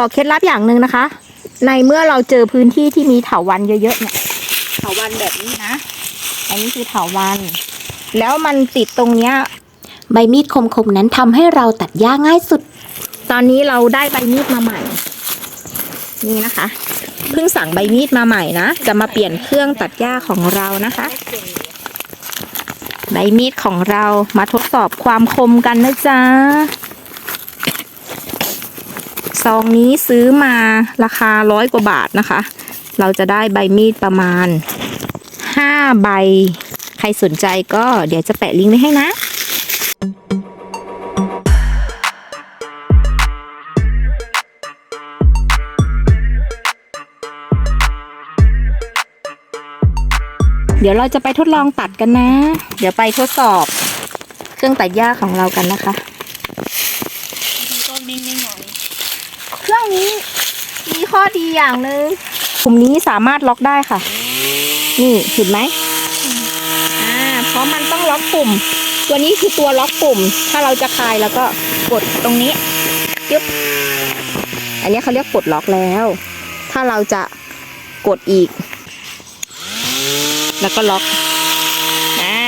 บอกเคล็ดลับอย่างหนึ่งนะคะ ในเมื่อเราเจอพื้นที่ที่มีเถาวันเยอะๆเนี่ยเถาวันแบบนี้นะ อันนี้คือเถาวัน แล้วมันติดตรงเนี้ยใบมีดคมๆนั้นทำให้เราตัดหญ้าง่ายสุด ตอนนี้เราได้ใบมีดมาใหม่ นี่นะคะเพิ่งสั่งใบมีดมาใหม่นะ จะมาเปลี่ยนเครื่องตัดหญ้าของเรานะคะ ใบมีดของเรามาทดสอบความคมกันนะจ๊ะ ซองนี้ซื้อมาราคาร้อยกว่าบาทนะคะ เราจะได้ใบมีดประมาณห้าใบ ใครสนใจก็เดี๋ยวจะแปะลิงก์ไว้ให้นะเดี๋ยวเราจะไปทดลองตัดกันนะ เดี๋ยวไปทดสอบเครื่องตัดหญ้าของเรากันนะคะ นี้มีข้อดีอย่างหนึ่งปุ่มนี้สามารถล็อกได้ค่ะ นี่เห็นไหมอ่าเพราะมันต้องล็อกปุ่ม ตัวนี้คือตัวล็อกปุ่ม ถ้าเราจะคลายแล้วก็กดตรงนี้ยึบอันนี้เขาเรียกปลดล็อกแล้ว ถ้าเราจะกดอีก แล้วก็ล็อกอ่า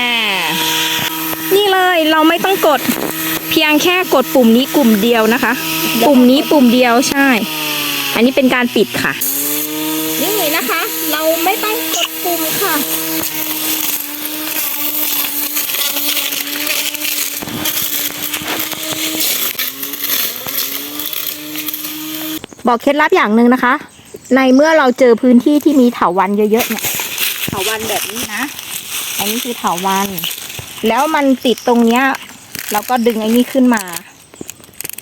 นี่เลยเราไม่ต้องกด เพียงแค่กดปุ่มนี้กลุ่มเดียวนะคะ ปุ่มนี้ปุ่มเดียวใช่ อันนี้เป็นการปิดค่ะ นี่นะคะ เราไม่ต้องกดปุ่มค่ะบอกเคล็ดลับอย่างหนึ่งนะคะ ในเมื่อเราเจอพื้นที่ที่มีเถาวันเยอะๆเนี่ยเถาวันแบบนี้นะ อันนี้คือเถาวัน แล้วมันติดตรงเนี้ย แล้วก็ดึงไอ้นี่ขึ้นมา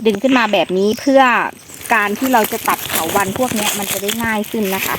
ดึงขึ้นมาแบบนี้เพื่อการที่เราจะตัดเถาวันพวกนี้มันจะได้ง่ายขึ้นนะคะ